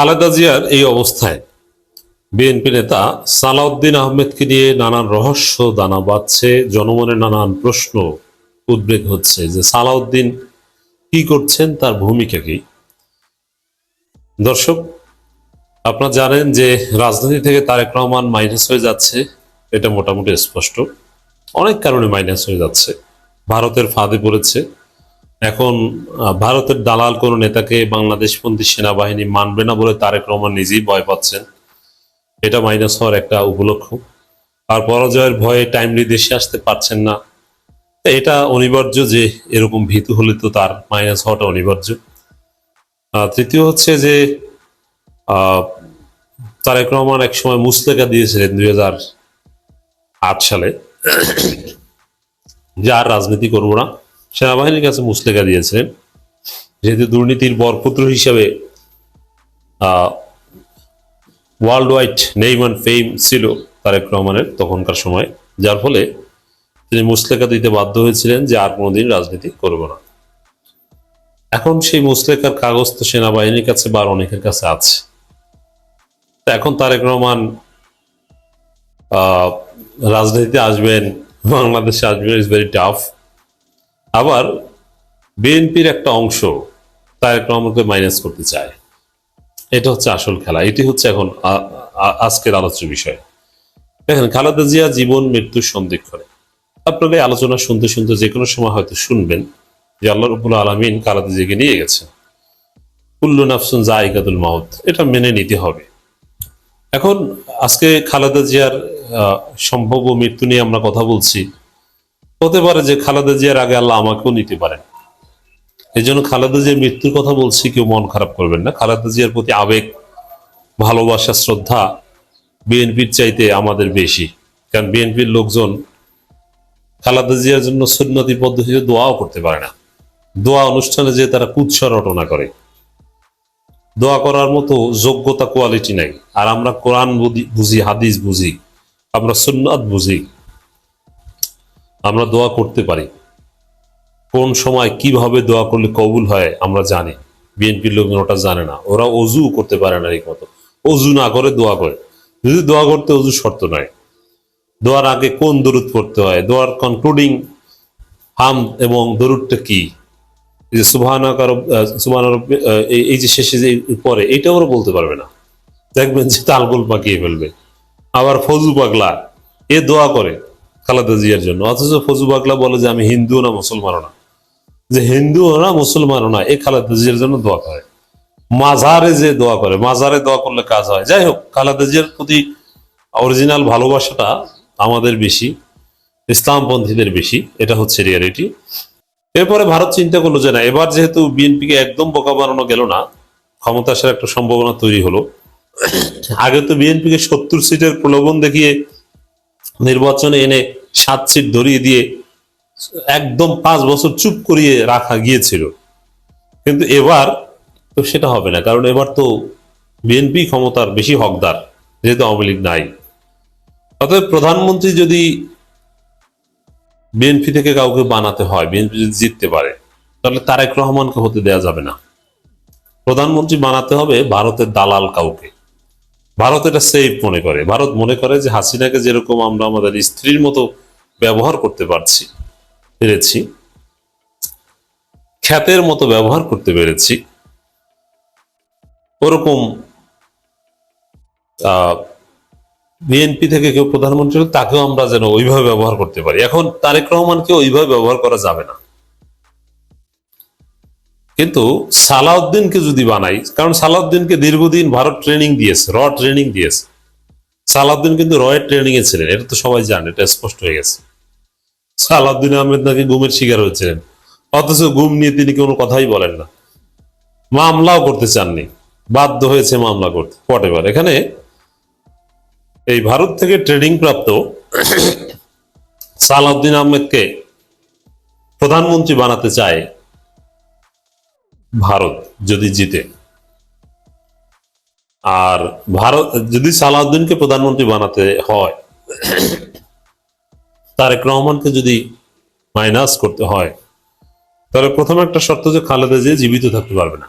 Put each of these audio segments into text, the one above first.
খালেদা জিয়ার এই অবস্থায় বিএনপি নেতা সালাউদ্দিন আহমেদকে নিয়ে নানান রহস্য দানা বাঁধছে, জনমনে নানান প্রশ্ন উদ্বেগ হচ্ছে যে সালাউদ্দিন কি করছেন, তার ভূমিকা কি? দর্শক, আপনারা জানেন যে রাজনীতি থেকে তারেক রহমান মাইনাস হয়ে যাচ্ছে, এটা মোটামুটি স্পষ্ট। অনেক কারণে মাইনাস হয়ে যাচ্ছে। ভারতের ফাঁদে পড়েছে। এখন ভারতের দালাল কোনো নেতাকে বাংলাদেশপন্থী সেনাবাহিনী মানবে না বলে তারেক রহমান নিজেই ভয় পাচ্ছেন। এটা মাইনাস হওয়ার একটা উপলক্ষ। আর পরাজয়ের ভয়ে টাইমলি দেশে আসতে পারছেন না। এটা অনিবার্য যে এরকম ভীতু হলে তো তার মাইনাস হওয়াটা অনিবার্য। তৃতীয় হচ্ছে যে তারেক রহমান এক সময় মুসলেকা দিয়েছিলেন দুই হাজার আট সালে। যে আর রাজনীতি করব না। সেনাবাহিনীর কাছে মুসলেকা দিয়েছিলেন যেহেতু দুর্নীতির বরপুত্র হিসাবে worldwide name and fame ছিল তারেক রহমানের তখনকার সময়, যার ফলে তিনি মুসলেকা দিতে বাধ্য হয়েছিলেন যে আর কোনোদিন রাজনীতি করব না। এখন সেই মুসলেকার কাগজ তো সেনাবাহিনীর কাছে বা অনেকের কাছে আছে। এখন তারেক রহমান রাজনীতিতে আসবেন, বাংলাদেশে আসবেন ইজ ভেরি টাফ আবার বিএনপির একটা অংশ তারেক রহমানকে মাইনাস করতে চায়। এটা হচ্ছে আসল খেলা। এটি হচ্ছে এখন আজকের আলোচ্য বিষয়। দেখেন, খালেদা জিয়া জীবন মৃত্যুর সন্ধিক্ষণে। আপনারা এই আলোচনা শুনতে শুনতে যে কোনো সময় হয়তো শুনবেন যে আল্লাহ রবুল আলমিন খালেদা জিয়াকে নিয়ে গেছে কুল্লু নাফসুন জায়গাতুল মাউত। এটা মেনে নিতে হবে। এখন আজকে খালেদা জিয়ার সম্ভাব্য মৃত্যু নিয়ে আমরা কথা বলছি। হতে পারে যে খালেদা জিয়ার আগে আল্লাহ আমাকেও নিতে পারেন। এই জন্য খালেদা জিয়ার মৃত্যুর কথা বলছি, কেউ মন খারাপ করবেন না। খালেদা জিয়ার প্রতি আবেগ, ভালোবাসা, শ্রদ্ধা বিএনপির চাইতে আমাদের বেশি। কারণ বিএনপির লোকজন খালেদা জিয়ার জন্য সুন্নতি পদ্ধতিতে দোয়াও করতে পারে না। দোয়া অনুষ্ঠানে যে তারা কুৎসা রটনা করে। দোয়া করার মতো যোগ্যতা কোয়ালিটি নাই। আর আমরা কোরআন বুঝি- বুঝি, হাদিস বুঝি, আমরা সুন্নাত বুঝি। আমরা দোয়া করতে পারি। কোন সময় কীভাবে দোয়া করলে কবুল হয় আমরা জানি। বিএনপির লোকজন ওটা জানে না। ওরা অজু করতে পারে না ঠিক মতো অজু না করে দোয়া করে। যদি দোয়া করতে অজু শর্ত নয় দোয়ার আগে কোন দরুদ করতে হয়? দোয়ার কনক্লুডিং হাম এবং দরুদটা কি? যে রব্বি- এই- এই যে শেষে যে পরে, এটা ওরা বলতে পারবে না। দেখবেন যে তালগোল পাকিয়ে ফেলবে। আবার ফজু পাগলা, এ দোয়া করে। খালেদা জিয়ার জন্য। অথচ ফজু পাগলা বলে যে, আমি হিন্দু না, মুসলমানও না। যে হিন্দু না, মুসলমানও না, এ খালেদা জিয়ার জন্য দোয়া করে। মাজারে যে দোয়া করে, মাজারে দোয়া করলে কাজ হয়। যাই হোক, খালেদা জিয়ার প্রতি অরিজিনাল ভালোবাসাটা আমাদের বেশি, ইসলামপন্থীদের বেশি, এটা হচ্ছে রিয়ালিটি এরপরে ভারত চিন্তা করল যে, না, এবার যেহেতু বিএনপিকে একদম বোকা বানানো গেল না ক্ষমতা আসার একটা সম্ভাবনা তৈরি হলো। আগে তো বিএনপিকে সত্তর সিটের প্রলোভন দেখিয়ে নির্বাচনে এনে সাত সিট ধরিয়ে দিয়ে একদম পাঁচ বছর চুপ করিয়ে রাখা গিয়েছিল। কিন্তু এবার তো সেটা হবে না, কারণ এবার তো বিএনপি ক্ষমতার বেশি হকদার, যেহেতু আওয়ামী লীগ নাই। অতএব প্রধানমন্ত্রী যদি বিএনপি থেকে কাউকে বানাতে হয়, বিএনপি যদি জিততে পারে, তাহলে তারেক রহমানকে হতে দেয়া যাবে না। প্রধানমন্ত্রী বানাতে হবে ভারতের দালাল কাউকে। ভারত এটা সেফ মনে করে। ভারত মনে করে যে হাসিনাকে যেরকম আমরা আমাদের স্ত্রীর মতো ব্যবহার করতে পারছি, পেরেছি। খ্যাতের মতো ব্যবহার করতে পেরেছি। ওরকম বিএনপি থেকে কেউ প্রধানমন্ত্রী তাকেও আমরা যেন ওইভাবে ব্যবহার করতে পারি। এখন তারেক রহমানকে ওইভাবে ব্যবহার করা যাবে না। কিন্তু সালাউদ্দিনকে যদি বানাই, কারণ সালাউদ্দিনকে দীর্ঘদিন ভারত ট্রেনিং দিয়েছে, র ট্রেনিং দিয়েছে। সালাউদ্দিন কিন্তু রয়ের ট্রেনিং এ ছিলেন, এটা তো সবাই জানে, এটা স্পষ্ট হয়ে গেছে। সালাউদ্দিন আহমেদ নাকি গুমের শিকার হয়েছিলেন? অথচ গুম নিয়ে তিনি কোনো কথাই বলেন না। মামলাও করতে চাননি। বাধ্য হয়েছে মামলা করতে। হোয়াট এভার এখানে এই ভারত থেকে ট্রেনিং প্রাপ্ত সালাউদ্দিন আহমেদকে প্রধানমন্ত্রী বানাতে চায় ভারত যদি জিতে। আর ভারত যদি সালাউদ্দিনকে প্রধানমন্ত্রী বানাতে হয় তারেক রহমানকে যদি মাইনাস করতে হয়, তাহলে প্রথম একটা শর্ত যে খালেদা জিয়া জীবিত থাকতে পারবে না।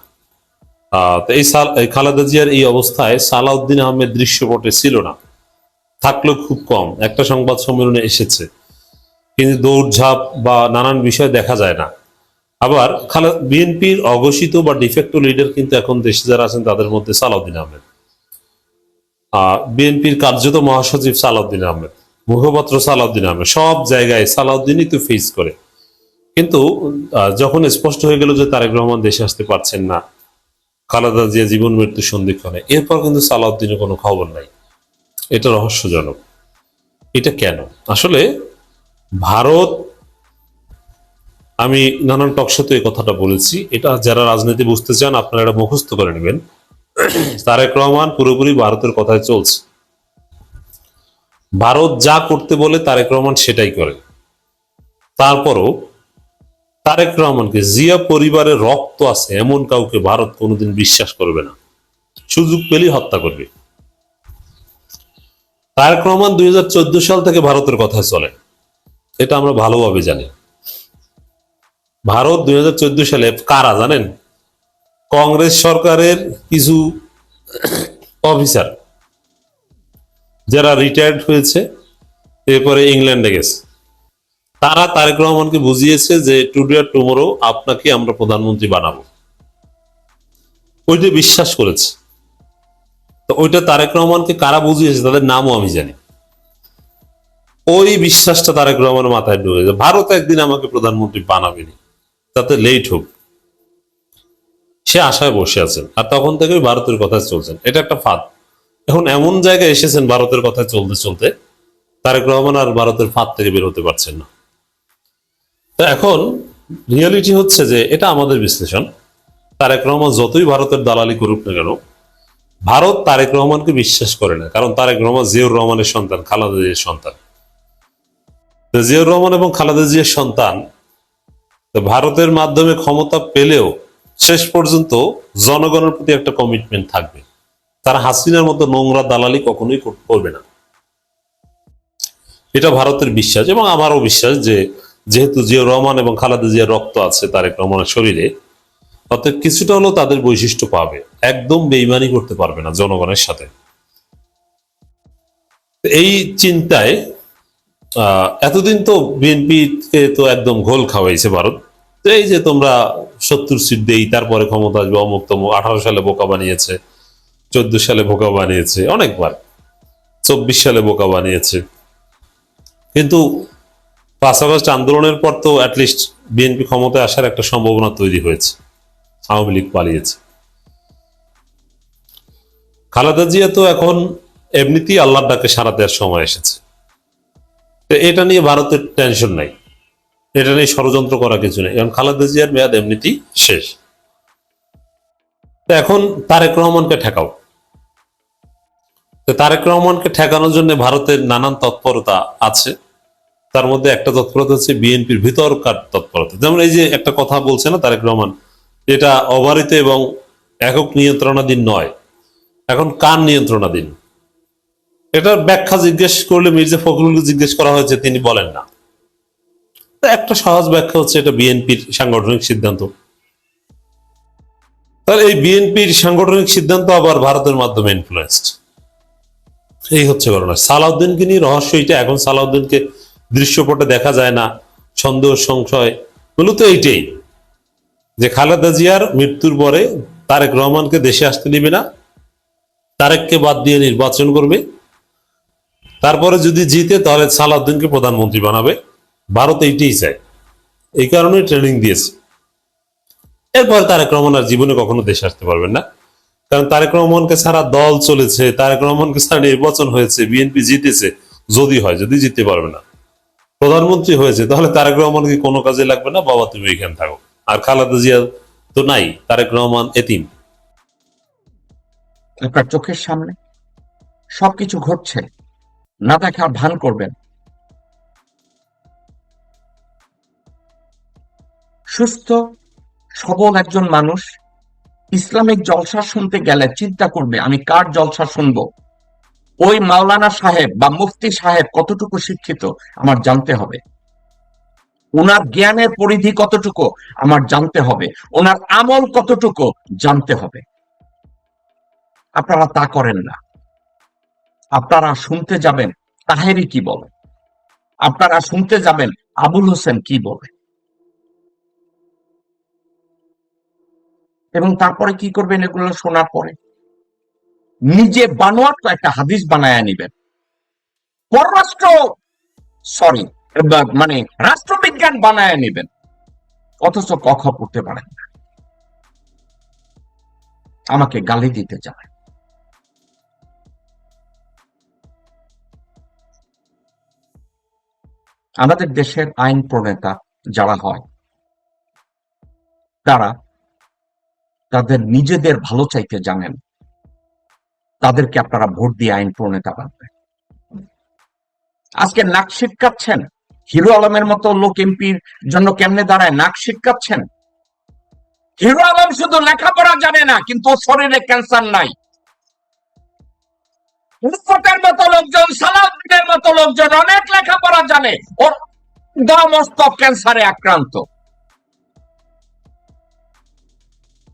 তো এই সাল- খালেদা জিয়ার এই অবস্থায় সালাউদ্দিন আহমেদ দৃশ্যপটে ছিল না। থাকলেও খুব কম। একটা সংবাদ সম্মেলনে এসেছে। কিন্তু দৌড়ঝাঁপ বা নানান বিষয় দেখা যায় না। আবার খালা বিএনপির অঘোষিত বা ডিফেক্টো লিডার কিন্তু এখন দেশে যারা আছেন, তাদের মধ্যে সালাউদ্দিন আহমেদ। বিএনপির কার্যত মহাসচিব সালাউদ্দিন আহমেদ। মুখপাত্র সালাউদ্দিন আহমেদ। সব জায়গায় সালাউদ্দিনই তো ফেস করে। কিন্তু যখন স্পষ্ট হয়ে গেল যে তারেক রহমান দেশে আসতে পারছেন না, খালেদা জিয়া জীবন মৃত্যু সন্ধিক্ষণে, এরপর কিন্তু সালাউদ্দিনের কোনো খবর নাই। এটা রহস্যজনক। এটা কেন? আসলে ভারত, আমি নানান টকশোতে এই কথাটা বলেছি। এটা যারা রাজনীতি বুঝতে চান, আপনারা এটা মুখস্থ করে নেবেন। তারেক রহমান পুরোপুরি ভারতের কথায় চলছে। ভারত যা করতে বলে তারেক রহমান সেটাই করে। তারপরও তারেক রহমানকে জিয়া পরিবারের রক্ত আছে এমন কাউকে ভারত কোনোদিন বিশ্বাস করবে না। সুযোগ পেলেই হত্যা করবে। তারেক রহমান দুই হাজার চোদ্দ সাল থেকে ভারতের কথায় চলে। এটা আমরা ভালোভাবে জানি। ভারত দুই হাজার চোদ্দ সালে কারা জানেন? কংগ্রেস সরকারের কিছু অফিসার যারা রিটায়ার্ড হয়েছে, এরপরে ইংল্যান্ডে গেছে। তারা তারেক রহমানকে বুঝিয়েছে যে টুডে আর টুমোরো আপনাকে আমরা প্রধানমন্ত্রী বানাবো। ওইটা বিশ্বাস করেছে। তো ওইটা তারেক রহমানকে কারা বুঝিয়েছে তাদের নামও আমি জানি। ওই বিশ্বাসটা তারেক রহমানের মাথায় ঢুকেছে ভারত একদিন আমাকে প্রধানমন্ত্রী বানাবেনি, তাতে লেট হোক। সে আশায় বসে আছেন, আর তখন থেকে ভারতের কথায় চলছেন এটা একটা ফাঁদ। এখন এমন জায়গায় এসেছেন ভারতের কথায় চলতে চলতে, তারেক রহমান আর ভারতের ফাঁদ থেকে বের হতে পারছেন না। তো এখন রিয়ালিটি হচ্ছে যে এটা আমাদের বিশ্লেষণ। তারেক রহমান যতই ভারতের দালালি করুক না কেন, ভারত তারেক রহমানকে বিশ্বাস করে না, কারণ তারেক রহমান জিয়াউর রহমানের সন্তান, খালেদা জিয়ার সন্তান। তো জিয়াউর রহমান এবং খালেদা জিয়ার সন্তান ভারতের মাধ্যমে ক্ষমতা পেলেও শেষ পর্যন্ত জনগণের প্রতি একটা কমিটমেন্ট থাকবে। তারা হাসিনার মতো নোংরা দালালি কখনোই করবে না। এটা ভারতের বিশ্বাস এবং আমারও বিশ্বাস যে যেহেতু জিয়া রহমান এবং খালেদা জিয়ার রক্ত আছে তারেক রহমানের শরীরে অর্থাৎ কিছুটা হলেও তাদের বৈশিষ্ট্য পাবে। একদম বেইমানি করতে পারবে না জনগণের সাথে। এই চিন্তায় এতদিন তো বিএনপি কে তো একদম ঘোল খাওয়াইছে ভারত। তো এই যে তোমরা সত্তর সিট দেই, তারপরে ক্ষমতা আসবে, অমুক তমুক, আঠারো সালে বোকা বানিয়েছে চোদ্দ সালে বোকা বানিয়েছে, অনেকবার। চব্বিশ সালে বোকা বানিয়েছে। কিন্তু পাঁচ আগস্ট আন্দোলনের পর তো অ্যাটলিস্ট বিএনপি ক্ষমতায় আসার একটা সম্ভাবনা তৈরি হয়েছে, আওয়ামী লীগ পালিয়েছে। খালেদা জিয়া তো এখন এমনিতেই আল্লাহর ডাকে সারা দেওয়ার সময় এসেছে। তো এটা নিয়ে ভারতের টেনশন নাই। এটা নিয়ে ষড়যন্ত্র করা কিছু নেই। কারণ খালেদা জিয়ার মেয়াদ এমনিতেই শেষ। তো এখন তারেক রহমানকে ঠেকাও। তো তারেক রহমানকে ঠেকানোর জন্য ভারতের নানান তৎপরতা আছে। তার মধ্যে একটা তৎপরতা হচ্ছে বিএনপির ভিতরকার তৎপরতা। যেমন এই যে একটা কথা বলছে না তারেক রহমান এটা অবারিত এবং একক নিয়ন্ত্রণাধীন নয়, এখন কার নিয়ন্ত্রণাধীন? এটার ব্যাখ্যা জিজ্ঞেস করলে মির্জা ফখরুলকে জিজ্ঞেস করা হয়েছে, তিনি বলেন না। একটা সহজ ব্যাখ্যা হচ্ছে এটা বিএনপির সাংগঠনিক সিদ্ধান্ত। তাহলে এই বিএনপির সাংগঠনিক সিদ্ধান্ত আবার ভারতের মাধ্যমে ইনফ্লুয়েসড এই হচ্ছে ঘটনা। সালাউদ্দিনকে নিয়ে রহস্য এটা এখন সালাউদ্দিনকে দৃশ্যপটে দেখা যায় না সন্দেহ সংশয়, মূলত এইটাই। যে খালেদা জিয়ার মৃত্যুর পরে তারেক রহমানকে দেশে আসতে দিবে না, তারেককে বাদ দিয়ে নির্বাচন করবে। তারপরে যদি জিতে, তাহলে সালাউদ্দিনকে প্রধানমন্ত্রী বানাবে। ভারত এইটাই চায়। এই কারণে ট্রেনিং দিয়েছে। এরপর তারেক রহমান আর জীবনে কখনো দেশে আসতে পারবেন না। কারণ তারেক রহমানকে ছাড়া দল চলেছে, তারেক রহমানকে ছাড়া নির্বাচন হয়েছে, বিএনপি জিতেছে, যদি হয়, যদি জিততে পারবে না। প্রধানমন্ত্রী হয়েছে, তাহলে তারেক রহমান কি কোনো কাজে লাগবে না? বাবা, তুমি এখানে থাকো। আর খালেদা জিয়া তো নাই, তারেক রহমান এতিম। আপনার চোখের সামনে সবকিছু ঘটছে, না দেখার ভান করবেন। সুস্থ, সবল একজন মানুষ ইসলামিক জলসা শুনতে গেলে চিন্তা করবে, আমি কার জলসা শুনব? ওই মাওলানা সাহেব বা মুফতি সাহেব কতটুকু শিক্ষিত, আমার জানতে হবে। ওনার জ্ঞানের পরিধি কতটুকু, আমার জানতে হবে। ওনার আমল কতটুকু, জানতে হবে। আপনারা তা করেন না। আপনারা শুনতে যাবেন, তাহেরি কি বলে? আপনারা শুনতে যাবেন, আবুল হোসেন কি বলে? এবং তারপরে কি করবেন? এগুলো শোনার পরে নিজে বানোয়াট একটা হাদিস বানায় নিবেন। পররাষ্ট্র সরি মানে রাষ্ট্রবিজ্ঞান বানায় নিবেন। অথচ কখ পড়তে পারেন না। আমাকে গালি দিতে চায়। আমাদের দেশের আইন প্রণেতা যারা হয়, তারা তাদের নিজেদের ভালো চাইতে জানেন। তাদেরকে আপনারা ভোট দিয়ে আইন প্রণেতা বানবেন। আজকে নাক শিটকাচ্ছেন। হিরো আলমের মতো লোক এমপির জন্য কেমনে দাঁড়ায়? নাক শিটকাচ্ছেন। হিরো আলম শুধু লেখাপড়া জানে না, কিন্তু শরীরে ক্যান্সার নাই। অনেক লেখাপড়া জানে। ওর মস্তক ক্যান্সারে আক্রান্ত।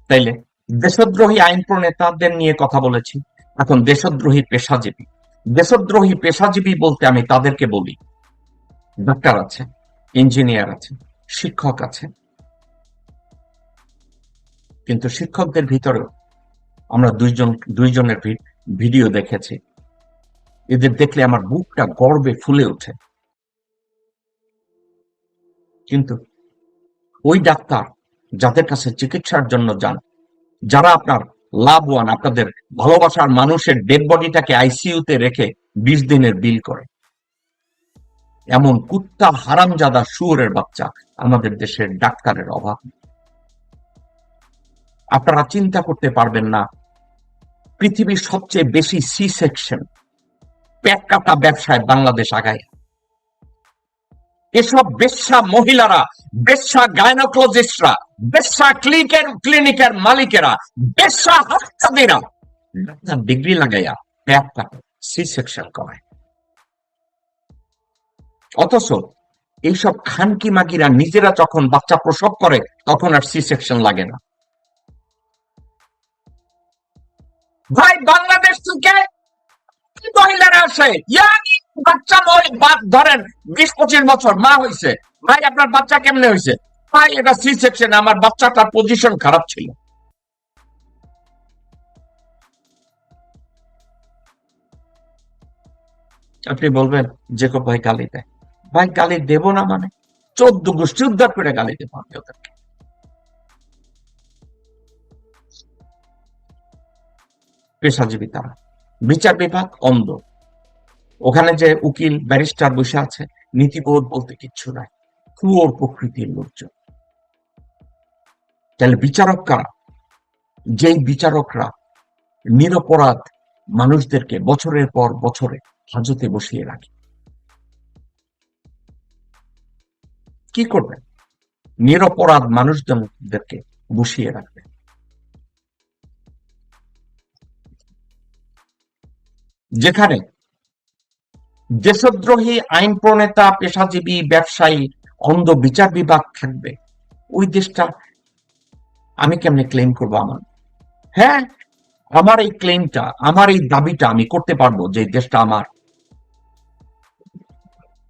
তাইলে দেশদ্রোহী আইন প্রণেতাদের নিয়ে কথা বলেছি। এখন দেশদ্রোহী পেশাজীবী। দেশদ্রোহী পেশাজীবী বলতে আমি তাদেরকে বলি। ডাক্তার আছে, ইঞ্জিনিয়ার আছে, শিক্ষক আছে। কিন্তু শিক্ষকদের ভিতরেও আমরা দুইজন, দুইজনের ভিডিও দেখেছি। এদের দেখলে আমার বুকটা গর্বে ফুলে ওঠে। কিন্তু ওই ডাক্তার যাদের কাছে চিকিৎসার জন্য যান, যারা আপনার লাভবান আপনাদের ভালোবাসার মানুষের ডেড বডিটাকে আইসিইউতে রেখে বিশ দিনের বিল করে। এমন কুত্তা হারামজাদা শুয়োরের বাচ্চা আমাদের দেশের ডাক্তারের অভাব। আপনারা চিন্তা করতে পারবেন না, পৃথিবীর সবচেয়ে বেশি সি সেকশন পেট কাটা ব্যবসায় বাংলাদেশ আগায়। এসব বেশ্যা মহিলারা, বেশ্যা গাইনোকোলজিস্টরা, বেশ্যা ক্লিনিকের ক্লিনিকের মালিকেরা, বেশ্যা হাসপাতালিরা। ডাক্তার ডিগ্রি লাগাইয়া পেট কাটে সি সেকশন করায়। অথচ এইসব খানকি মাগিরা নিজেরা যখন বাচ্চা প্রসব করে, তখন আর সি সেকশন লাগে না। ভাই, বাংলাদেশ থেকে মহিলারা আসে? ইয়াং বাচ্চা মহি- বা- ধরেন, বিশ, পঁচিশ বছর, মা হয়েছে ভাই, আপনার বাচ্চা কেমনে হয়েছে ভাই, এটা সি সেকশন আমার বাচ্চাটার পজিশন খারাপ ছিল। আপনি বলবেন যে কো ভাই গালি দেয়। ভাই, গালি দেব না মানে? চোদ্দ গোষ্ঠী উদ্ধার করে গালি দেবো আমি ওদেরকে। পেশাজীবী তারা। বিচার বিভাগ অন্ধ। ওখানে যে উকিল, ব্যারিস্টার বসে আছে, নীতিবোধ বলতে কিচ্ছু নাই। কুয়োর প্রকৃতির লোকজন। তাহলে বিচারক কারা যেই বিচারকরা নিরপরাধ মানুষদেরকে বছরের পর বছরে হাজতে বসিয়ে রাখে। কি করবেন নিরপরাধ মানুষজনদেরকে বসিয়ে রাখবেন যেখানে দেশদ্রোহী আইন প্রণেতা পেশাজীবী, ব্যবসায়ী অন্ধ বিচার বিভাগ থাকবে। ওই দেশটা আমি কেমনে ক্লেম করব আমার? হ্যাঁ আমার এই ক্লেমটা আমার এই দাবিটা আমি করতে পারব যে দেশটা আমার।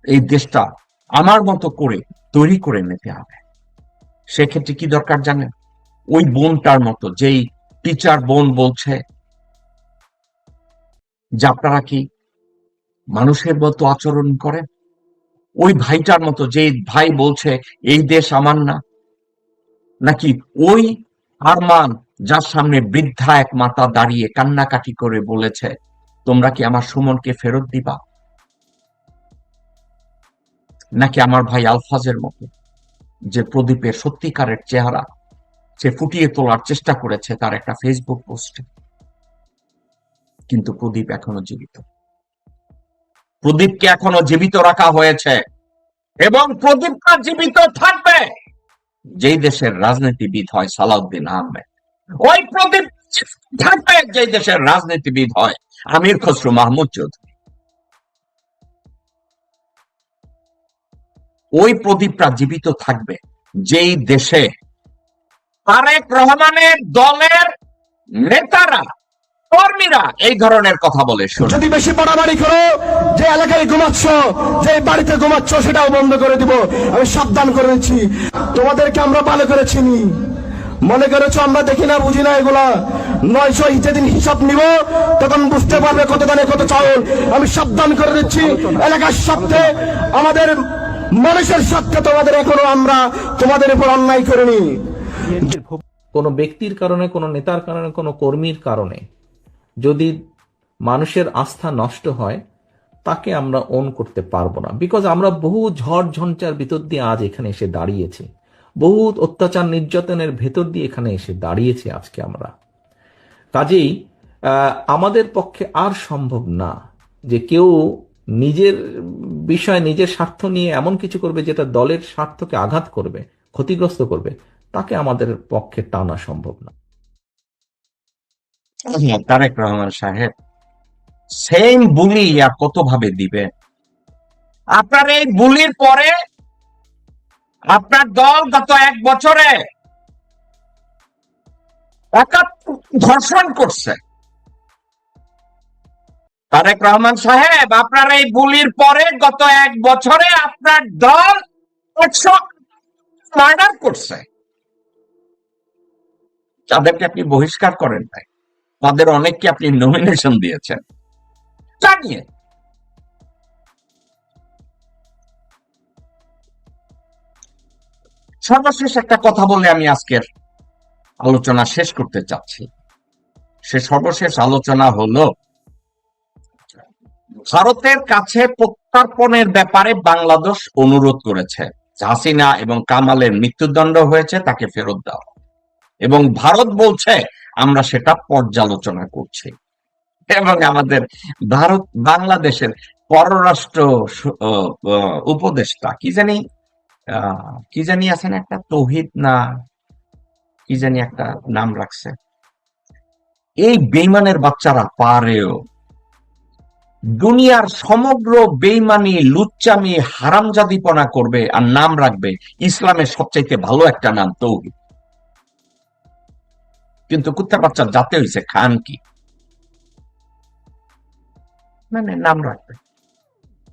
এই দেশটা আমার মতো করে তৈরি করে নিতে হবে। সেক্ষেত্রে কি দরকার জানেন? ওই বোনটার মতো, যেই টিচার বোন বলছে, যে আপনারা কি মানুষের মতো আচরণ করেন ওই ভাইটার মতো, যে ভাই বলছে, এই দেশ আমার না। নাকি ওই আরমান, যার সামনে বৃদ্ধা এক মাতা দাঁড়িয়ে কান্নাকাটি করে বলেছে, তোমরা কি আমার সুমনকে ফেরত দিবা? নাকি আমার ভাই আলফাজের মতো, যে প্রদীপের সত্যিকারের চেহারা, সে ফুটিয়ে তোলার চেষ্টা করেছে তার একটা ফেসবুক পোস্টে কিন্তু প্রদীপ এখনও জীবিত। প্রদীপকে এখনও জীবিত রাখা হয়েছে এবং প্রদীপটা জীবিত থাকবে। যেই দেশের রাজনীতিবিদ হয় সালাউদ্দিন আহমেদ, ওই প্রদীপ থাকবে দেশের রাজনীতিবিদ হয় আমির খসরু মাহমুদ চৌধুরী। ওই প্রদীপটা জীবিত থাকবে যেই দেশে তারেক রহমানের দলের নেতারা কর্মীরা এই ধরনের কথা বলে যদি বেশি বাড়াবাড়ি করো যে এলাকায় ঘুমাচ্ছ যে বাড়িতে ঘুমাচ্ছ সেটাও বন্ধ করে দিব। আমি সাবধান করে দিচ্ছি। তোমাদেরকে আমরা ভালো করে চিনি। মনে করেছ আমরা দেখি না বুঝি না এগুলা। নয়শো যেদিন হিসাব নিব তখন বুঝতে পারবে কত দানে কত চাউল। আমি সাবধান করে দিচ্ছি এলাকার স্বার্থে আমাদের মানুষের স্বার্থে তোমাদের এখনও আমরা তোমাদের উপর অন্যায় করিনি। কোনো ব্যক্তির কারণে কোনো নেতার কারণে কোনো কর্মীর কারণে যদি মানুষের আস্থা নষ্ট হয়, তাকে আমরা ওন করতে পারব না। বিকজ আমরা বহু ঝড় ঝঞ্চার ভিতর দিয়ে আজ এখানে এসে দাঁড়িয়েছি। বহু অত্যাচার নির্যাতনের ভেতর দিয়ে এখানে এসে দাঁড়িয়েছি আজকে আমরা। কাজেই আমাদের পক্ষে আর সম্ভব না যে কেউ নিজের বিষয়, নিজের স্বার্থ নিয়ে এমন কিছু করবে যেটা দলের স্বার্থকে আঘাত করবে, ক্ষতিগ্রস্ত করবে, তাকে আমাদের পক্ষে টানা সম্ভব না। তারেক রহমান সাহেব সেম বুলি আর কত ভাবে দিবে? আপনার এই বুলির পরে আপনার দল গত এক বছরে ধর্ষণ করছে। তারেক রহমান সাহেব, আপনার এই বুলির পরে গত এক বছরে আপনার দল মার্ডার করছে। তাদেরকে আপনি বহিষ্কার করেন নাই। তাদের অনেককে আপনি নমিনেশন দিয়েছেন। জানিয়ে সর্বশেষ একটা কথা বলে আমি আজকের আলোচনা শেষ করতে চাচ্ছি। সে সর্বশেষ আলোচনা হলো, ভারতের কাছে প্রত্যার্পণের ব্যাপারে বাংলাদেশ অনুরোধ করেছে। হাসিনা এবং কামালের মৃত্যুদণ্ড হয়েছে, তাকে ফেরত দাও। এবং ভারত বলছে, আমরা সেটা পর্যালোচনা করছি। এবং আমাদের ভারত, বাংলাদেশের পররাষ্ট্র উপদেষ্টা, কি জানি কি জানি আছেন একটা, তৌহিদ না, কি জানি একটা নাম রাখছে। এই বেইমানের বাচ্চারা পারেও। দুনিয়ার সমগ্র বেইমানি, লুচ্চামি, হারামজাদিপনা করবে আর নাম রাখবে ইসলামের সবচাইতে ভালো একটা নাম তৌহিদ। কিন্তু কুত্তার বাচ্চার জাতে হয়েছে খান কি? মানে নাম রাখবে।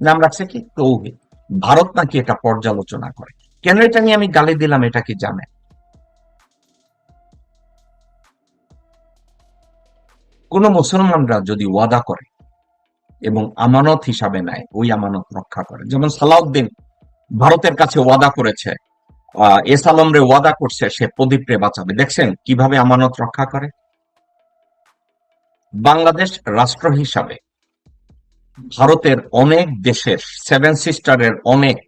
নাম রাখছে কি? তৌহিদ। ভারত নাকি এটা পর্যালোচনা করে। কেন এটা নিয়ে আমি গালি দিলাম, এটা কি জানে? কোন মুসলমানরা যদি ওয়াদা করে এবং আমানত হিসাবে নেয়, ওই আমানত রক্ষা করে। যেমন সালাউদ্দিন ভারতের কাছে ওয়াদা করেছে এস ওয়াদা করছে, সে প্রদীপরে বাঁচাবে। দেখছেন কীভাবে আমানত রক্ষা করে? বাংলাদেশ রাষ্ট্র হিসাবে ভারতের অনেক দেশের সেভেন সিস্টারের অনেক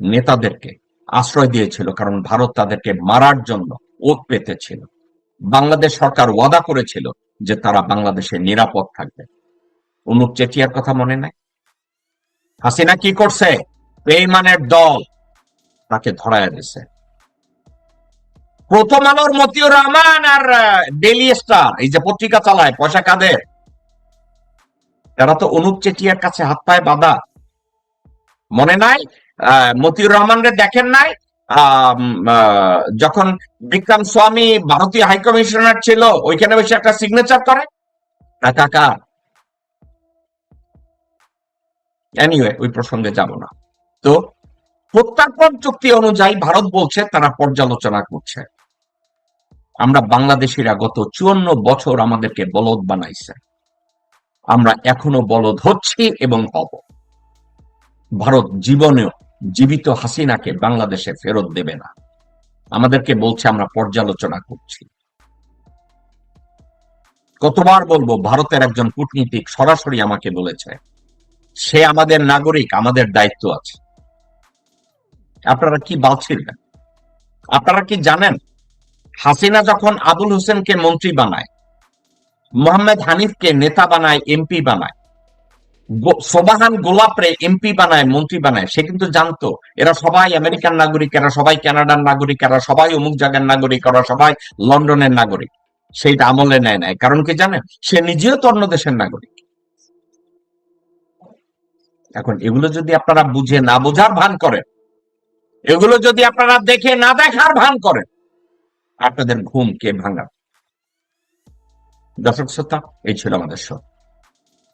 নেতাদেরকে আশ্রয় দিয়েছিল, কারণ ভারত তাদেরকে মারার জন্য ওত পেতেছিল। বাংলাদেশ সরকার ওয়াদা করেছিল যে তারা বাংলাদেশে নিরাপদ থাকবে। অনুপ চেটিয়ার কথা মনে নাই? হাসিনা কি করছে? বেইমানের দল। তাকে ধরায় দিছে। প্রথম আলোর মতিউর রহমান আর ডেলি স্টার এই যে পত্রিকা চালায়, পয়সা কাদের তারা তো অনুপ চেটিয়ার কাছে হাত পায়ে বাঁধা। মনে নাই? মতিউর রহমানরে দেখেন নাই? যখন বিক্রম স্বামী ভারতীয় হাইকমিশনার ছিল, ওইখানে বসে একটা সিগনেচার করে। টাকা কার এনিওয়ে ওই প্রসঙ্গে যাব না। তো প্রত্যার্পণ চুক্তি অনুযায়ী ভারত বলছে, তারা পর্যালোচনা করছে। আমরা বাংলাদেশিরা গত চুয়ান্ন বছর আমাদেরকে বলদ বানাইছে। আমরা এখনও বলদ হচ্ছি এবং হব। ভারত জীবনেও জীবিত হাসিনাকে বাংলাদেশে ফেরত দেবে না। আমাদেরকে বলছে, আমরা পর্যালোচনা করছি। কতবার বলব, ভারতের একজন কূটনীতিক সরাসরি আমাকে বলেছে, সে আমাদের নাগরিক, আমাদের দায়িত্ব আছে। আপনারা কি বালছিলেন আপনারা কি জানেন? হাসিনা যখন আবুল হোসেনকে মন্ত্রী বানায়, মোহাম্মদ হানিফকে নেতা বানায়, এমপি বানায় সোবাহান গোলাপরে এমপি বানায়, মন্ত্রী বানায়, সে কিন্তু জানতো, এরা সবাই আমেরিকান নাগরিক, এরা সবাই কানাডার নাগরিক, এরা সবাই অমুক জায়গার নাগরিক এরা সবাই লন্ডনের নাগরিক, সেইটা আমলে নেয় নাই। কারণ কি জানেন? সে নিজেও তো অন্য দেশের নাগরিক। এখন এগুলো যদি আপনারা বুঝে না বোঝার ভান করেন এগুলো যদি আপনারা দেখে না দেখার ভান করেন, আপনাদের ঘুম কে ভাঙা দর্শক শ্রোতা, এই ছিল আমাদের শো